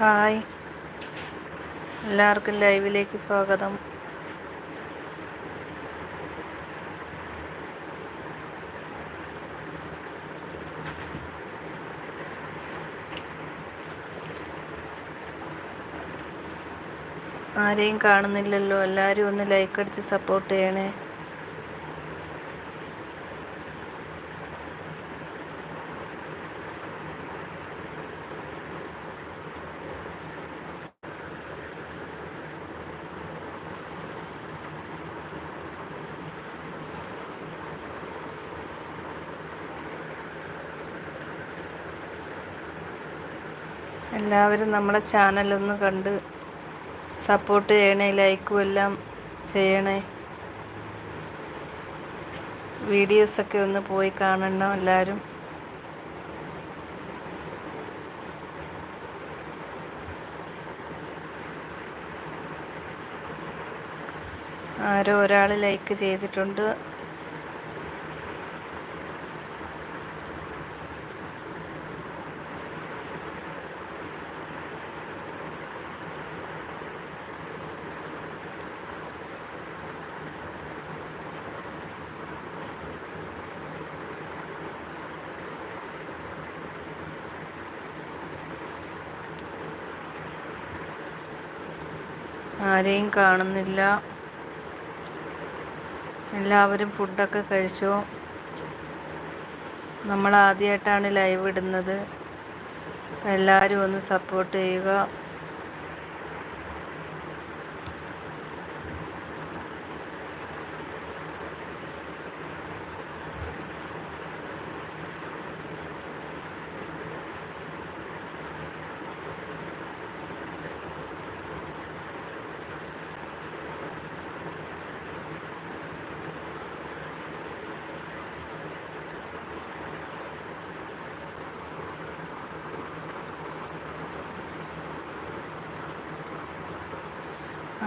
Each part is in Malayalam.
ഹായ്. എല്ലാവർക്കും ലൈവിലേക്ക് സ്വാഗതം. ആരെയും കാണുന്നില്ലല്ലോ. എല്ലാവരും ഒന്ന് ലൈക്ക് അടിച്ച് സപ്പോർട്ട് ചെയ്യണേ. എല്ലാവരും നമ്മളെ ചാനലൊന്ന് കണ്ട് സപ്പോർട്ട് ചെയ്യണേ ലൈക്കും എല്ലാം ചെയ്യണേ. വീഡിയോസൊക്കെ ഒന്ന് പോയി കാണണം എല്ലാവരും ആരോ ഒരാൾ ലൈക്ക് ചെയ്തിട്ടുണ്ട്. ആരെയും കാണുന്നില്ല. എല്ലാവരും ഫുഡൊക്കെ കഴിച്ചു. നമ്മൾ ആദ്യമായിട്ടാണ് ലൈവ് ഇടുന്നത്. എല്ലാവരും ഒന്ന് സപ്പോർട്ട് ചെയ്യുക.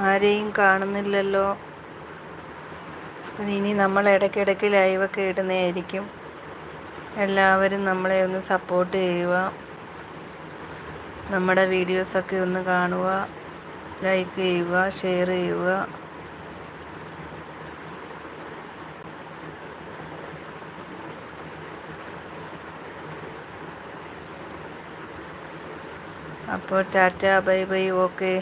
ആരെയും കാണുന്നില്ലല്ലോ. ഇനി നമ്മൾ ഇടയ്ക്കിടയ്ക്ക് ലൈവൊക്കെ ഇടുന്നതായിരിക്കും. എല്ലാവരും നമ്മളെ ഒന്ന് സപ്പോർട്ട് ചെയ്യുക. നമ്മുടെ വീഡിയോസൊക്കെ ഒന്ന് കാണുക. ലൈക്ക് ചെയ്യുക ഷെയർ ചെയ്യുക. അപ്പോൾ ടാറ്റ ബൈ ബൈ ഓക്കെ